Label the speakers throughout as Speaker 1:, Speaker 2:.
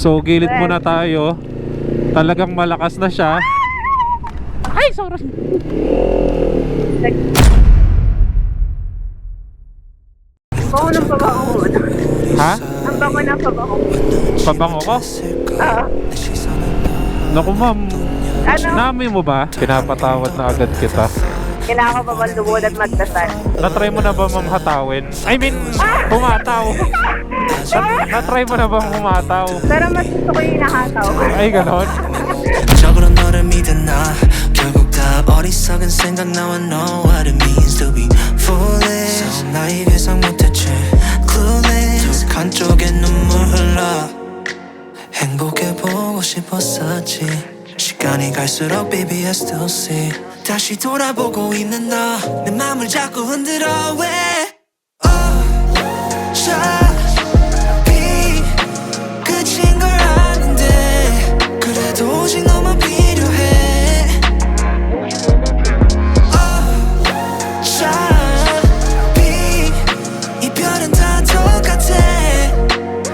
Speaker 1: So, gilid muna tayo. Talagang malakas na siya. Ay, sorry.
Speaker 2: Oo, nang pabango mo.
Speaker 1: Ha?
Speaker 2: Ang bango ng pabango.
Speaker 1: Pabango ko?
Speaker 2: Oo.
Speaker 1: Naku, ma'am.
Speaker 2: Ano?
Speaker 1: Naamoy mo ba? Pinapatawad na agad kita.
Speaker 2: Kailangan ko pa bang lumod at magdasal?
Speaker 1: Na-try mo na ba ma'am hatawin? I mean, humataw. Na- Na-try mo na bang humataw?
Speaker 2: Pero mas gusto ko yung hinahataw.
Speaker 1: Ay, ganon.
Speaker 3: 적으로 너를 믿었나 결국 다 어리석은 생각 now I know what it means to be foolish so 나의 예상 못했지 clueless 한쪽에 눈물 흘러 행복해보고 싶었었지 시간이 갈수록 baby I still see 다시 돌아보고 있는 너. 내 맘을 자꾸 흔들어. 왜? 어차피. 끝인 걸 아는데 그래도 오직 너만 필요해. 어차피. 이별은 다 똑같아.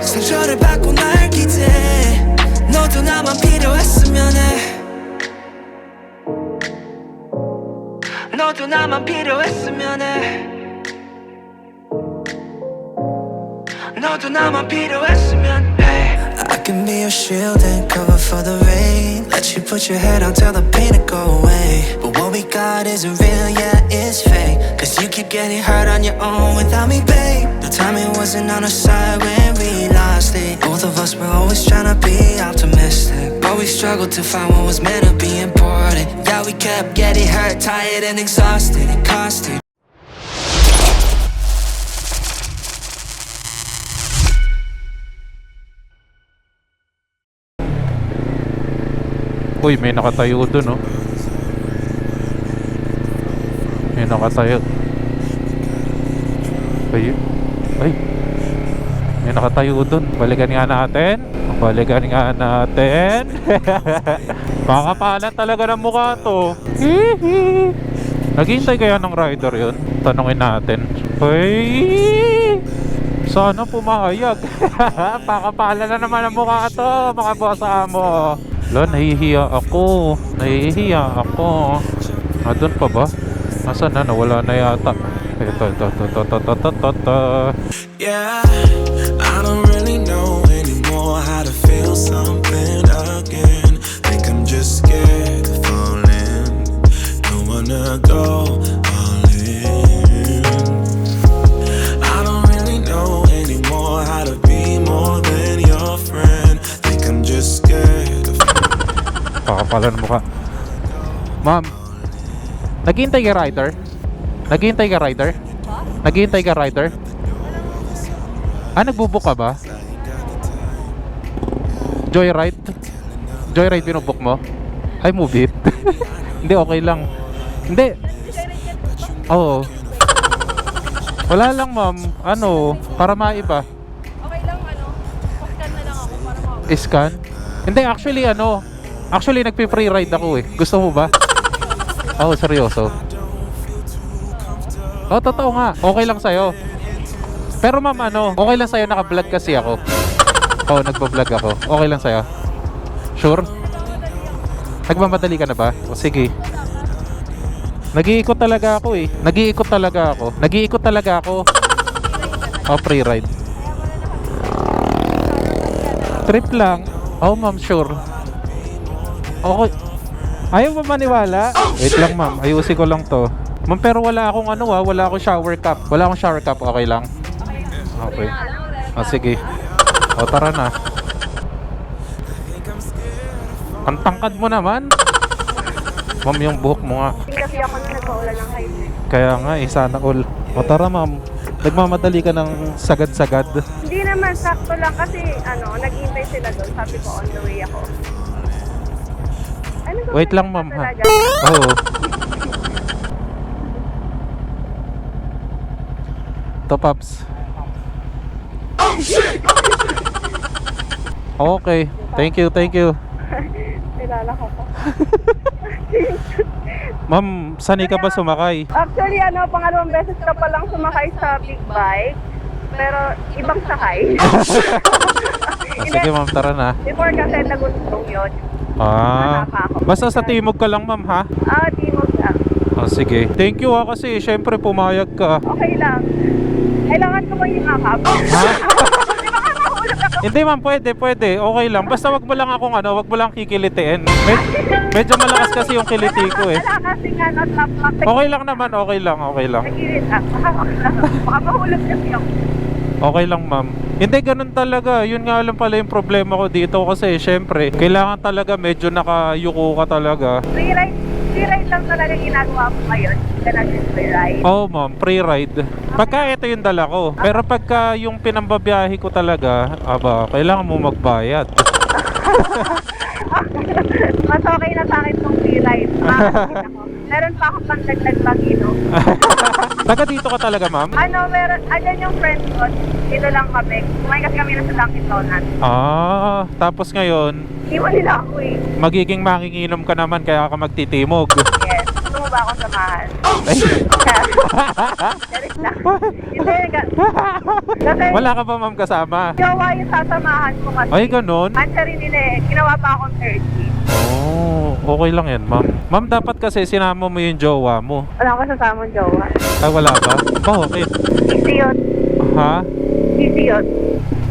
Speaker 3: 상처를 받고 날 기대. 너도 나만 필요했으면 해 너도 나만 필요했으면 해 너도 나만 필요했으면 해 I can be your shield and cover for the rain Let you put your head on till the pain will go away But what we got isn't real, yeah, it's fake Cause you keep getting hurt on your own without me, babe The timing wasn't on our side when we lost it Both of us were always trying to be optimistic We struggled to find what was meant to be important Yeah, we kept getting hurt, tired and exhausted It costed
Speaker 1: Uy, may nakatayo dun, oh. May nakatayo. Ay, ay. May nakatayo dun. Balikan nga natin. Balikan nga natin. Makapalan talaga ng mukha to. Hihi. Naghihintay kaya ng rider yun? Tanungin natin. Hey! Sana pumayag. Pakapalan na naman ang mukha to, mga boss amo. Lo, nahihiya ako. Nahihiya ako. Ah, pa ba? Nasaan na? Nawala na yata. Ito, ito, ito, ito, ito, ito, ito, ito.
Speaker 4: Yeah something again. Think I'm just scared of falling. Don't wanna go all in. I don't really know anymore how to be more than your friend. Think I'm just scared of
Speaker 1: Pakapala ng mukha. Ma'am, naghihintay ka rider? Naghihintay ka rider? Naghihintay ka rider? Ah, nagbubuk ka ba? Joyride? Joyride binubuk mo? Ay, move it. Hindi, okay lang. Hindi. Oo. Wala lang, ma'am. Ano, para maiba.
Speaker 2: Okay lang, ano? Paskan na lang ako para ma-
Speaker 1: Scan? Hindi, actually ano, actually nagpi-free ride ako eh. Gusto mo ba? Oo, oh, seryoso. Oo, oh, totoo nga. Okay lang sa'yo. Pero ma'am, ano, okay lang sa'yo, naka-vlog kasi ako. Oo, oh, nagpa-vlog ako. Okay lang sa'yo. Sure? Nagmamadali ka na ba? O sige. Nag-iikot talaga ako eh. Nag-iikot talaga ako. Nag-iikot talaga ako. Oh, free ride. Trip lang. Oh, ma'am, sure. Okay. Ayaw mo maniwala? Wait lang, ma'am. Ayusin ko lang to. Ma'am, pero wala akong ano ah. Wala akong shower cap. Wala akong shower cap. Okay lang? Okay. Ah, sige. O, tara na. Ang tangkad mo naman. Ma'am, yung buhok mo nga.
Speaker 2: Hindi kasi ako nung nagpaulan ng height.
Speaker 1: Kaya nga, eh, sana all. O, tara, ma'am. Nagmamadali ka ng sagad-sagad.
Speaker 2: Hindi naman, sakto lang kasi, ano, naghihintay sila doon. Sabi ko, on the way ako. Ano ba
Speaker 1: Wait lang, ma'am, ha?
Speaker 2: talaga?
Speaker 1: Oo. To, Paps. Okay. Thank you, thank you.
Speaker 2: Kilala ko pa.
Speaker 1: Ma'am, sanay ka ba sumakay?
Speaker 2: Actually, ano, pangalawang beses ka palang sumakay sa big bike. Pero ibang sakay.
Speaker 1: Ah, sige ma'am, tara na.
Speaker 2: Before kasi nagulong yun.
Speaker 1: Ah,
Speaker 2: pa ako.
Speaker 1: basta sa timog ka lang ma'am ha?
Speaker 2: Ah, di mo siya.
Speaker 1: Ah, sige. Thank you ha kasi syempre pumayag ka.
Speaker 2: Okay lang. Kailangan ko ba yung akap?
Speaker 1: Ha?
Speaker 2: Di ba kakahulog ako?
Speaker 1: Hindi ma'am, pwede, pwede. Okay lang. Basta wag mo lang akong ano, wag mo lang kikilitiin. Med- medyo malakas kasi yung kiliti ko eh.
Speaker 2: Wala kasi nga, no, tap, tap,
Speaker 1: Okay lang naman, okay lang, okay lang.
Speaker 2: Nagilit ah. Baka, mahulog kasi ako.
Speaker 1: Okay lang ma'am. Hindi, ganun talaga. Yun nga lang pala yung problema ko dito kasi syempre, kailangan talaga medyo nakayuko ka talaga.
Speaker 2: Free ride, free ride lang talaga ginagawa ko ngayon. Hindi natin free ride.
Speaker 1: Oo oh, ma'am, free ride. Pagka ito yung dala ko. Pero pagka yung pinambabiyahe ko talaga, aba, kailangan mo magbayad.
Speaker 2: Mas okay na sa akin tong free ride. Makakakita ko. Meron pa akong pangdagdag bagino.
Speaker 1: Taga dito ka talaga ma'am?
Speaker 2: Ano, meron, andyan yung friend ko. Dito lang kami. Kumain kasi kami na sa Dunkin Donuts.
Speaker 1: Ah, tapos ngayon,
Speaker 2: Iwan nila ako eh.
Speaker 1: magiging manginginom ka naman kaya ka magtitimog.
Speaker 2: Yes. Gusto mo ba akong samahan?
Speaker 1: Ay,
Speaker 2: Charis lang. Hindi, ga- kasi
Speaker 1: wala ka ba ma'am kasama?
Speaker 2: jowa yung sasamahan ko kasi.
Speaker 1: Ay, ganun?
Speaker 2: Answer rin nila eh. Ginawa pa akong 30.
Speaker 1: Oh, okay lang yan ma'am. Ma'am, dapat kasi sinama mo yung jowa mo.
Speaker 2: Wala ko sasamang jowa.
Speaker 1: Ay, wala ba? Bakit?
Speaker 2: Easy yun.
Speaker 1: Ha?
Speaker 2: Easy yun.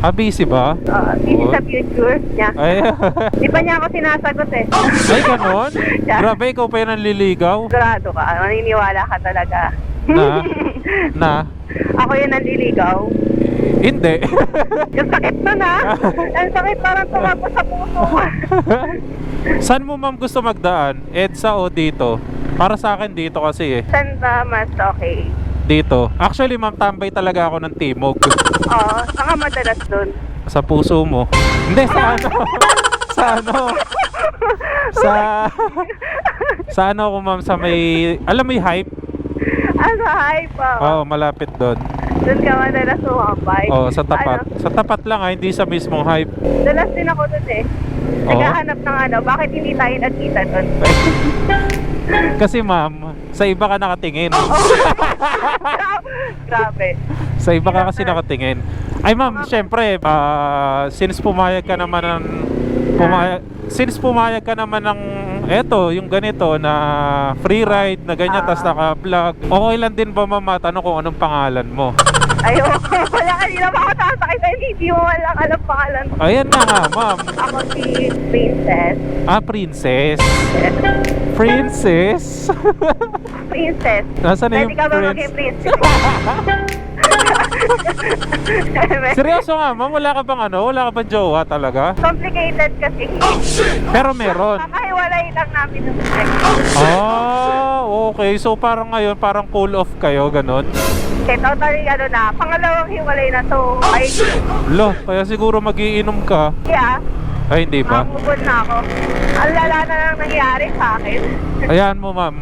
Speaker 1: Ah, busy ba?
Speaker 2: Uh, easy
Speaker 1: Oh.
Speaker 2: sa future niya.
Speaker 1: Ay,
Speaker 2: Di pa niya ako sinasagot eh.
Speaker 1: ay ganon?
Speaker 2: Yeah.
Speaker 1: Grabe, ikaw pa yung nanliligaw?
Speaker 2: Sigurado ka. Maniniwala ka talaga.
Speaker 1: Na? Na?
Speaker 2: ako yung nanliligaw.
Speaker 1: Hindi.
Speaker 2: Yung sakit na na. Ang sakit parang tumapos sa puso.
Speaker 1: Saan mo ma'am gusto magdaan? EDSA o dito? Para sa akin dito kasi eh.
Speaker 2: Saan ba mas okay?
Speaker 1: Dito. Actually ma'am, tambay talaga ako ng timog.
Speaker 2: Oo, saka madalas dun.
Speaker 1: Sa puso mo. Hindi, sa ano? sa ano? Sa... sa ano ko ma'am, sa may... Alam mo yung hype?
Speaker 2: Ah, sa hype ah.
Speaker 1: Oo, malapit doon.
Speaker 2: Dun ka madalas umabay.
Speaker 1: Oo, sa tapat.
Speaker 2: Ano,
Speaker 1: Sa tapat lang ha, hindi sa mismong hype.
Speaker 2: dalas din ako dun eh.
Speaker 1: Oo.
Speaker 2: Naghahanap ng ano, bakit hindi tayo nagkita dun?
Speaker 1: Kasi ma'am, sa iba ka nakatingin.
Speaker 2: Grabe.
Speaker 1: Sa iba ka kasi nakatingin. Ay ma'am, syempre, ah, since pumayag ka naman ng pumayag, since pumayag ka naman ng eto, yung ganito na free ride na ganyan
Speaker 2: Ah.
Speaker 1: tas naka-vlog. Okay lang din ba ma'am matanong kung anong pangalan mo?
Speaker 2: Ayoko. Wala kanina pa ako sasakay sa hindi mo walang alam pangalan.
Speaker 1: Ayan na nga ma'am.
Speaker 2: Ako si Princess.
Speaker 1: Ah, princess. Princess.
Speaker 2: Princess.
Speaker 1: Nasaan na
Speaker 2: Pwede
Speaker 1: yung
Speaker 2: ka ba maging princess?
Speaker 1: Seryoso nga ma'am, wala ka bang ano? Wala ka bang jowa talaga?
Speaker 2: Complicated kasi.
Speaker 1: Pero meron.
Speaker 2: Kakahiwalay lang namin ng sex.
Speaker 1: Ah, okay. So parang ngayon, parang cool off kayo, ganun.
Speaker 2: Okay, totally ano na. Pangalawang hiwalay na to. Ay,
Speaker 1: Lo, kaya siguro magiinom ka.
Speaker 2: yeah.
Speaker 1: Ay, hindi ba?
Speaker 2: Mamubon na ako. Ang lala na lang nangyari sa akin.
Speaker 1: Ayan mo, ma'am.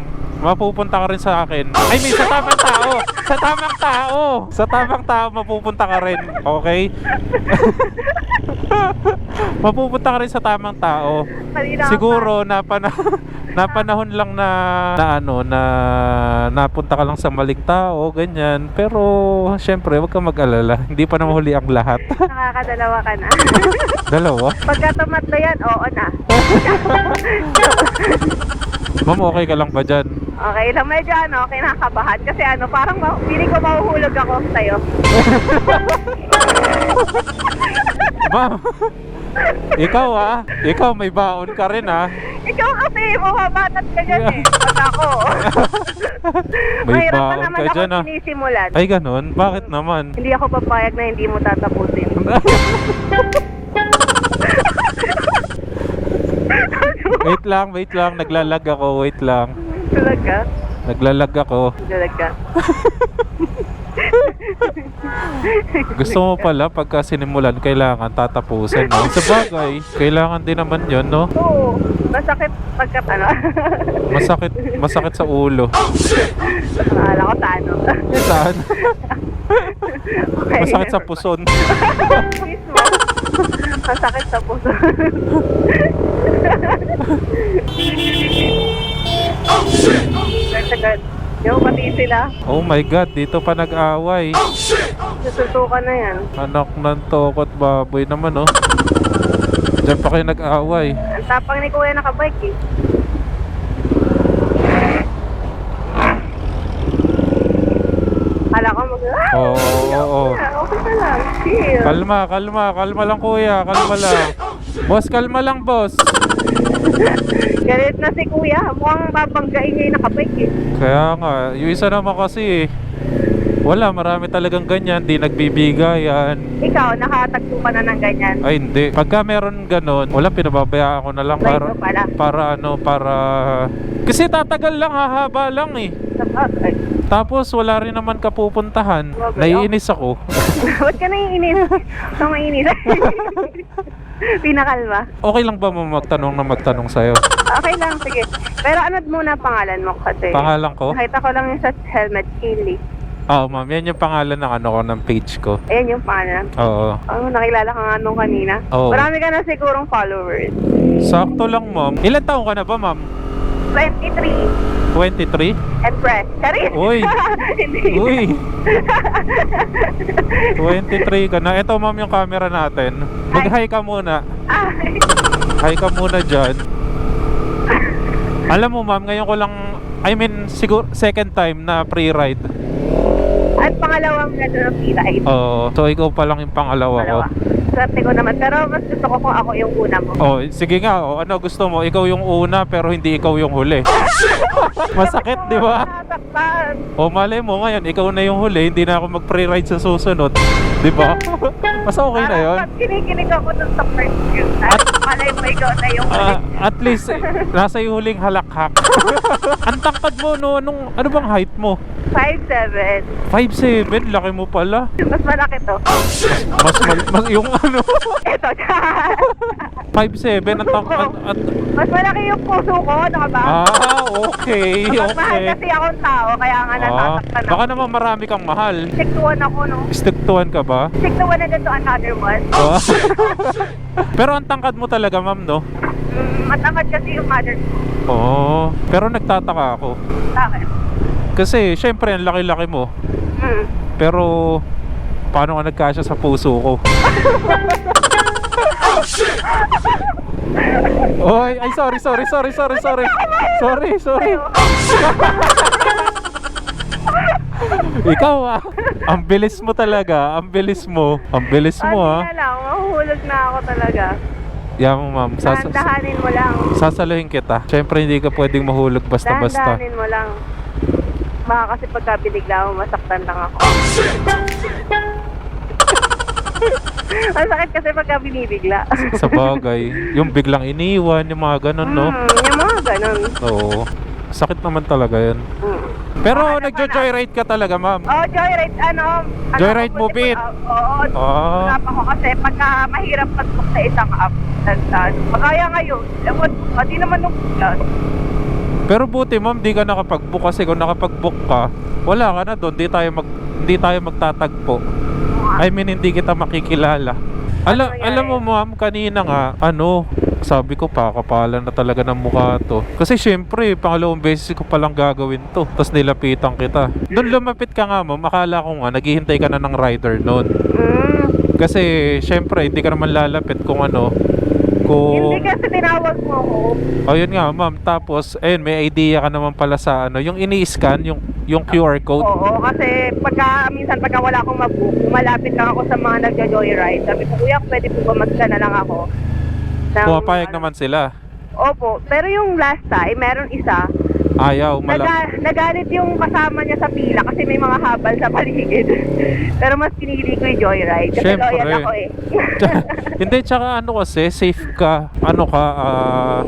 Speaker 1: Mapupunta ka rin sa akin. Ay, may sa tamang tao. Sa tamang tao. Sa tamang tao, mapupunta ka rin. Okay? mapupunta ka rin sa tamang tao. Siguro napana napanahon lang na na ano na napunta ka lang sa maling tao, ganyan. Pero syempre, wag kang mag-alala. Hindi pa naman huli ang lahat.
Speaker 2: Nakakadalawa ka na.
Speaker 1: Dalawa.
Speaker 2: Pagka tumatlo yan, oo na.
Speaker 1: Ma'am, okay ka lang ba dyan?
Speaker 2: Okay lang, medyo ano, kinakabahan. Kasi ano, parang ma- feeling ko mahuhulog ako sa'yo.
Speaker 1: Ma'am, ikaw ah, ikaw may baon ka rin ah.
Speaker 2: Ikaw kasi, bumabatat ka dyan eh. Pag ako.
Speaker 1: May
Speaker 2: Mahirap pa
Speaker 1: baon
Speaker 2: naman
Speaker 1: ka
Speaker 2: ako
Speaker 1: dyan ah.
Speaker 2: sinisimulan.
Speaker 1: Ay ganun, bakit naman?
Speaker 2: Hindi ako papayag na hindi mo tatapusin.
Speaker 1: wait lang, wait lang, naglalag ako, wait lang.
Speaker 2: Talaga?
Speaker 1: Naglalag ako.
Speaker 2: Talaga.
Speaker 1: Gusto mo pala pagka sinimulan, kailangan tatapusin, no? Sa bagay, kailangan din naman yon no?
Speaker 2: Oo. Masakit pagka ano.
Speaker 1: Masakit, masakit sa ulo.
Speaker 2: Akala ko sa ano.
Speaker 1: Saan?
Speaker 2: Okay.
Speaker 1: Masakit sa puson.
Speaker 2: Mismo. Masakit sa puso. Tagal. Yo, pati sila.
Speaker 1: Oh my God, dito pa nag-away.
Speaker 2: Natutukan na yan.
Speaker 1: Anak ng tokot baboy naman, oh. Diyan pa kayo nag-away.
Speaker 2: Ang tapang ni Kuya nakabike eh. Kala ko mag... Ah!
Speaker 1: Oo, oo, oo.
Speaker 2: Okay na lang. Chill.
Speaker 1: Kalma, kalma, kalma lang kuya, kalma lang. Boss, kalma lang boss.
Speaker 2: Galit na si Kuya. Mukhang babanggain niya yung nakabike eh.
Speaker 1: Kaya nga, yung isa naman kasi, wala, marami talagang ganyan, di nagbibigayan.
Speaker 2: Ikaw, nakatagpo ka na ng ganyan.
Speaker 1: Ay hindi. Pagka meron ganon, wala pinababayaan ko na lang
Speaker 2: Right,
Speaker 1: para
Speaker 2: pala.
Speaker 1: para ano, para kasi tatagal lang, hahaba lang eh.
Speaker 2: Sabagay.
Speaker 1: Tapos wala rin naman kapupuntahan.
Speaker 2: Sabagay,
Speaker 1: Naiinis ako.
Speaker 2: Ba't ka naiinis? Ikaw mainis. Pinakalma.
Speaker 1: Okay lang ba mo magtanong na magtanong sa'yo?
Speaker 2: Okay lang, sige. Pero ano muna pangalan mo kasi?
Speaker 1: Pangalan ko?
Speaker 2: Nakita ko lang yung sa helmet, Kinley.
Speaker 1: Oo, ma'am. Yan yung pangalan ng ano ko, ng page ko.
Speaker 2: Ayan yung pangalan.
Speaker 1: Oo.
Speaker 2: Oh, nakilala ka nga nung kanina.
Speaker 1: Oo.
Speaker 2: Marami ka na sigurong followers.
Speaker 1: Sakto lang, ma'am. Ilan taong ka na ba, ma'am?
Speaker 2: 23.
Speaker 1: 23?
Speaker 2: And press. Sorry.
Speaker 1: Uy.
Speaker 2: Hindi.
Speaker 1: Uy! 23 ka na. Ito, ma'am, yung camera natin. Mag-hi ka muna.
Speaker 2: Ay.
Speaker 1: Hi ka muna dyan. Alam mo, ma'am, ngayon ko lang, I mean, siguro, second time na pre-ride.
Speaker 2: At pangalawang ng pilay.
Speaker 1: Oo. so, ikaw pa lang yung pangalawa ko.
Speaker 2: Swerte ko naman. Pero mas gusto ko kung ako yung una mo.
Speaker 1: Oh, sige nga. Oh, ano gusto mo? Ikaw yung una pero hindi ikaw yung huli. Masakit, di ba?
Speaker 2: Nasaktan.
Speaker 1: O malay mo ngayon, ikaw na yung huli, hindi na ako mag-pre-ride sa susunod. Di ba? Mas okay na yun.
Speaker 2: Parang kinikinig ako dun sa first view. At malay mo ikaw na yung
Speaker 1: Ah, at least, nasa yung huling halakhak. Ang tangkad mo, no? Anong, ano bang height mo?
Speaker 2: 5'7".
Speaker 1: 5'7", laki mo pala.
Speaker 2: Mas malaki to.
Speaker 1: Mas, mal- mas yung ano,
Speaker 2: Ito.
Speaker 1: 5'7", ang tangkad. At,
Speaker 2: Mas malaki yung puso ko. Ano ka ba?
Speaker 1: ah, okay,
Speaker 2: Kapag mahal
Speaker 1: okay.
Speaker 2: kasi akong tao, kaya nga
Speaker 1: Ah,
Speaker 2: nasasaktan ako.
Speaker 1: baka naman marami kang mahal.
Speaker 2: Stick to one ako, no?
Speaker 1: Stick to one ka ba?
Speaker 2: Stick to one and then to another one.
Speaker 1: Ah. Pero ang tangkad mo talaga, ma'am, no?
Speaker 2: Mm, matangad kasi yung mother ko.
Speaker 1: Oo. Pero nagtataka ako.
Speaker 2: Bakit?
Speaker 1: Kasi, syempre, ang laki-laki mo.
Speaker 2: Mm.
Speaker 1: Pero, paano ka nagkasya sa puso ko? Oy, ay sorry, sorry, sorry, sorry, sorry. Sorry, sorry. Ikaw ah. Ang bilis mo talaga. Ang bilis mo. Ang bilis mo
Speaker 2: Ano
Speaker 1: ah.
Speaker 2: na lang, mahuhulog na ako talaga.
Speaker 1: Yan mo ma'am. Sas-
Speaker 2: Dahan-dahanin mo lang.
Speaker 1: sasaluhin kita. Siyempre hindi ka pwedeng mahulog basta-basta.
Speaker 2: Dahan-dahanin mo lang. Baka kasi pagka binigla mo, masaktan lang ako. Ang sakit kasi pagka binibigla.
Speaker 1: Sa bagay. Yung biglang iniwan, yung mga ganun, no?
Speaker 2: Mm, yung mga ganun.
Speaker 1: Oo. Sakit naman talaga yan.
Speaker 2: Mm.
Speaker 1: Pero
Speaker 2: Baka
Speaker 1: nagjo-joyride ka talaga, ma'am.
Speaker 2: Oh, joyride, ano? ano
Speaker 1: Joyride
Speaker 2: buti
Speaker 1: moped.
Speaker 2: pa- Oo,
Speaker 1: Ah.
Speaker 2: wala pa ako kasi pagka mahirap mag-book sa isang app, nagtaan. Magaya ngayon, ewan, ko, di naman nung yan.
Speaker 1: Pero buti, ma'am, di ka nakapag-book kasi kung nakapag-book ka, wala ka na doon. Di tayo, mag, hindi tayo magtatagpo. I mean, hindi kita makikilala. Alam,
Speaker 2: nangyari?
Speaker 1: alam mo, ma'am, kanina nga, ano, sabi ko, pakapalan na talaga ng mukha to. Kasi syempre, pangalawang beses ko palang gagawin to. Tapos nilapitan kita. Doon lumapit ka nga, ma'am. Akala ko nga, naghihintay ka na ng rider noon.
Speaker 2: Mm.
Speaker 1: Kasi, syempre, hindi ka naman lalapit kung ano, kung...
Speaker 2: Hindi kasi tinawag mo ako.
Speaker 1: Ayun nga, ma'am. Tapos, ayun, may idea ka naman pala sa ano, yung ini-scan, yung, yung QR code.
Speaker 2: Oo, kasi pagka, minsan pagka wala akong mag-book, malapit lang ako sa mga nagja-joyride. Sabi ko, kuya, pwede po ba mag na lang ako? Ng,
Speaker 1: Pumapayag
Speaker 2: ano,
Speaker 1: naman sila.
Speaker 2: Opo, pero yung last time, meron isa,
Speaker 1: Ayaw, malam.
Speaker 2: Naga, nagalit yung kasama niya sa pila kasi may mga habal sa paligid. Pero mas pinili ko yung joyride. Kasi
Speaker 1: Siyempre.
Speaker 2: loyal ako eh.
Speaker 1: Hindi, tsaka ano kasi, safe ka, ano ka, ah,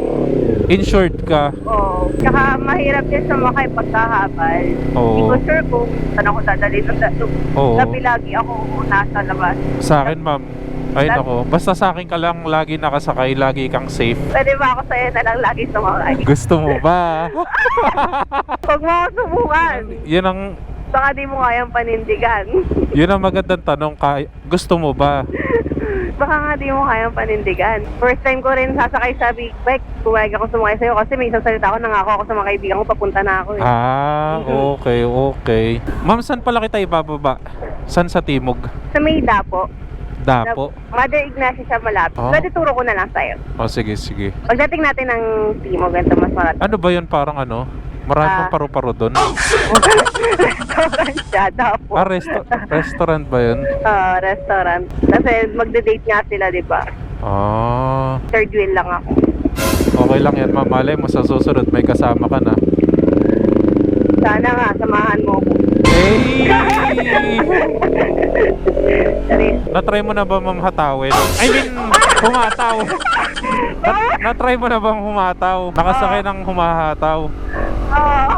Speaker 1: insured ka.
Speaker 2: Oo. Tsaka mahirap din sumakay pagkahabal.
Speaker 1: Oo.
Speaker 2: Hindi ko sure kung saan ako dadali. Sa,
Speaker 1: Oo.
Speaker 2: Gabi lagi ako nasa labas.
Speaker 1: Sa akin, ma'am. Ay nako, basta sa akin ka lang lagi nakasakay, lagi kang safe.
Speaker 2: Pwede ba ako sa'yo na lang lagi sumakay?
Speaker 1: Gusto mo ba?
Speaker 2: Huwag mo ako subukan.
Speaker 1: Yun ang
Speaker 2: Baka di mo kayang panindigan.
Speaker 1: yun ang magandang tanong kay gusto mo ba?
Speaker 2: Baka nga di mo kayang panindigan. First time ko rin sasakay sa big bike. Pumayag ako sumakay sa'yo kasi may isang salita ako, nangako ako sa mga kaibigan ko, papunta na ako eh.
Speaker 1: Ah, okay, okay. Ma'am, saan pala kita ibababa? Saan sa Timog?
Speaker 2: Sa Mayda po.
Speaker 1: Dapo.
Speaker 2: Mother Ignacia siya malapit.
Speaker 1: Oh.
Speaker 2: Pwede turo ko na lang sa'yo.
Speaker 1: O, sige, sige.
Speaker 2: Pagdating natin ng Timo, ganito mas marat.
Speaker 1: Ano ba yun parang ano? Marami
Speaker 2: Ah.
Speaker 1: pang paru-paro doon.
Speaker 2: restaurant siya, dapo.
Speaker 1: Ah, resto- restaurant ba yun?
Speaker 2: Ah, restaurant. Kasi magde-date nga sila, di ba?
Speaker 1: Ah,
Speaker 2: Third wheel lang ako.
Speaker 1: okay lang yan. Mamalay mo sa susunod may kasama ka na.
Speaker 2: Sana nga, samahan mo ko.
Speaker 1: Hey! Na-try mo na ba ma'am hatawin? I mean, humataw. Na- na-try mo na bang humataw? Nakasakay ng humahataw.
Speaker 2: Oo.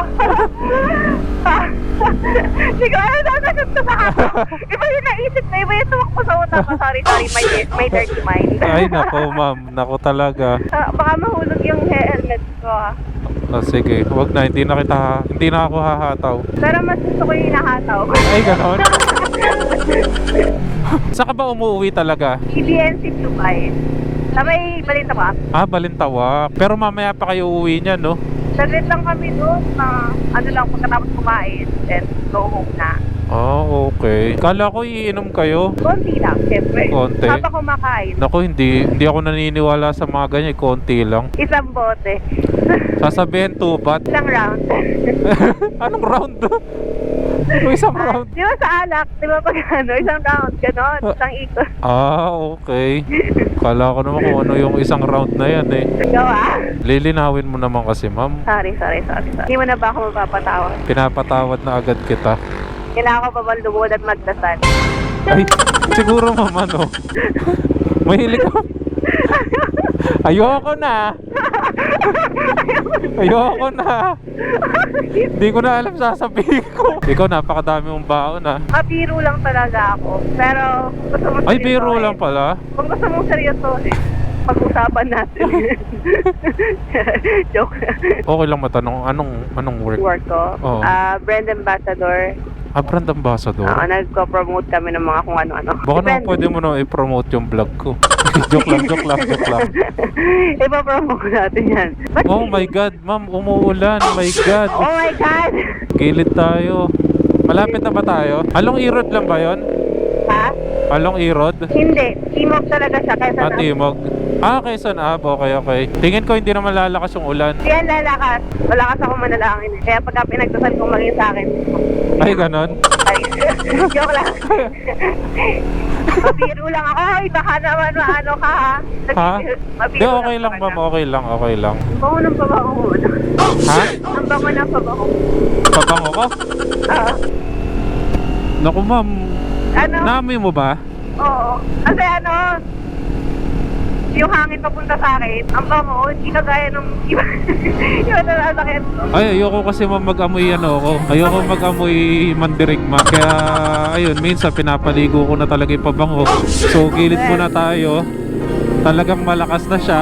Speaker 2: Na nasagot ko sa akin. Iba yung naisip na, iba yung tumakbo sa utak ko. Sorry, sorry, may, may dirty mind.
Speaker 1: Ay, nako ma'am. Nako talaga.
Speaker 2: Ah, baka mahulog yung helmet ko ah.
Speaker 1: Ah, sige, wag na. Hindi na kita, hindi na ako hahataw.
Speaker 2: Pero mas gusto ko yung hinahataw ko.
Speaker 1: Ay, ganon. Saan ka ba umuwi talaga?
Speaker 2: EBNC Dubai. Sa may balita ba?
Speaker 1: Ah, Balintawak. Pero mamaya pa kayo uuwi niya, no?
Speaker 2: Saglit lang kami doon na ano lang pagkatapos kumain and go home na.
Speaker 1: Ah, okay. Kala ko iinom kayo.
Speaker 2: Konti lang, syempre.
Speaker 1: Konti?
Speaker 2: Habang kumakain.
Speaker 1: Naku, hindi, hindi ako naniniwala sa mga ganyan. Konti lang.
Speaker 2: Isang bote.
Speaker 1: Sasabihin tubat.
Speaker 2: Isang round.
Speaker 1: Anong round? O isang round?
Speaker 2: Di ba sa alak? Di ba pag ano? Isang round. Ganon. Isang ikot.
Speaker 1: Ah, okay. Kala ko naman kung ano yung isang round na yan eh.
Speaker 2: Gawa.
Speaker 1: Lilinawin mo naman kasi, ma'am.
Speaker 2: Sorry, sorry, sorry. sorry. Hindi mo na ba ako mapapatawad?
Speaker 1: Pinapatawad na agad kita.
Speaker 2: Kailangan ko pa ba lumod at magdasal?
Speaker 1: Ay, siguro ma'am ano. Mahilig ka. Ayoko na. Ayoko na. Hindi ko na alam sasabihin ko. Ikaw, napakadami mong baon ah.
Speaker 2: Mabiro lang talaga ako. Pero gusto mo
Speaker 1: Ay, biro lang pala.
Speaker 2: Kung gusto mong seryosohin, pag-usapan natin. Joke.
Speaker 1: Okay lang matanong, anong anong work?
Speaker 2: Work ko.
Speaker 1: Oo.
Speaker 2: Ah, brand ambassador.
Speaker 1: Ah, brand ambassador?
Speaker 2: Oo, nagko-promote kami ng mga kung ano-ano.
Speaker 1: Baka naman
Speaker 2: Depende.
Speaker 1: pwede mo na i-promote yung vlog ko. joke lang, joke lang, joke lang.
Speaker 2: Ipa-promote natin yan. Ba't-
Speaker 1: Oh my God, ma'am, umuulan. My God.
Speaker 2: Oh my God!
Speaker 1: Gilid tayo. Malapit na ba tayo? Along Irod lang ba yon?
Speaker 2: Ha?
Speaker 1: Along Irod?
Speaker 2: Hindi. Timog talaga siya. Kaya
Speaker 1: Ah, Timog. Ah, Quezon Ab. Okay, okay. Tingin ko hindi naman lalakas yung ulan.
Speaker 2: Hindi yan lalakas. Malakas ako manalangin. eh. Kaya pagka pinagdasal kong maging sa akin,
Speaker 1: Ay, ganon.
Speaker 2: ay, joke lang. Mabiro lang ako. Ay, baka naman maano ka ha.
Speaker 1: Ha?
Speaker 2: Mabiro
Speaker 1: Di, okay lang, ma'am.
Speaker 2: na.
Speaker 1: Okay lang, okay lang.
Speaker 2: Ang bango ng pabango mo.
Speaker 1: Ha?
Speaker 2: Ang bango ng pabango.
Speaker 1: Pabango ko?
Speaker 2: Oo.
Speaker 1: Naku, ma'am.
Speaker 2: Ano?
Speaker 1: Naamoy mo ba?
Speaker 2: Oo. Kasi ano, yung hangin papunta sa akin, ang bango, hindi kagaya nung iba. iba na nasakit.
Speaker 1: Ay, ayoko kasi mag-amoy ano ako. Ayoko mag-amoy mandirigma. Kaya, ayun, minsan pinapaligo ko na talaga yung pabango. So, gilid muna tayo. Talagang malakas na siya.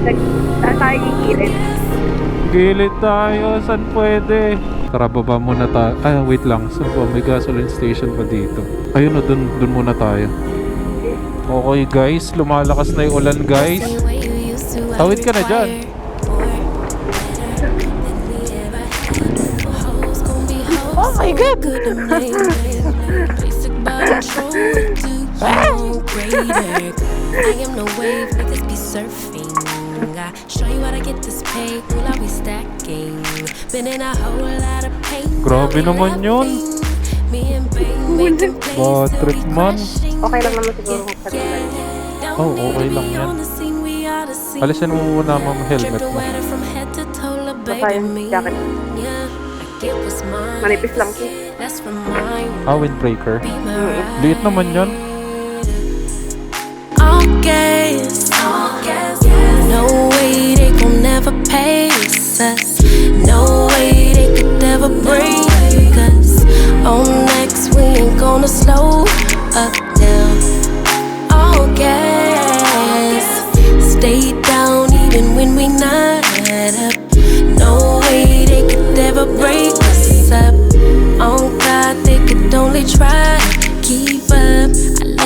Speaker 2: Nag- Saan tayo gigilid?
Speaker 1: Gilid tayo, saan pwede? Tara, baba muna tayo. Ay, wait lang. Saan ba? May gasoline station ba dito? Ayun o, dun, dun muna tayo. Okay guys, lumalakas na yung ulan guys.
Speaker 5: Tawid ka na dyan. Oh my God! I am no wave, niggas be surfing. I show you how to get this pay, will I be stacking? Been in a whole lot of pain.
Speaker 1: Grabe
Speaker 5: we
Speaker 1: naman yun. Bad trip
Speaker 5: we
Speaker 1: man.
Speaker 2: Okay lang naman siguro kung sa
Speaker 1: Oh, okay lang yan. Alisin mo muna ma'am helmet mo.
Speaker 2: Baka yung jacket. Manipis lang siya.
Speaker 1: Ah, windbreaker. Liit naman.
Speaker 5: All gas, No way they gon' never pace us. No way they could ever break us. On next, we ain't gonna slow up down. All gas, stay down even when we not up. No way they could ever break us up. On God, they could only try.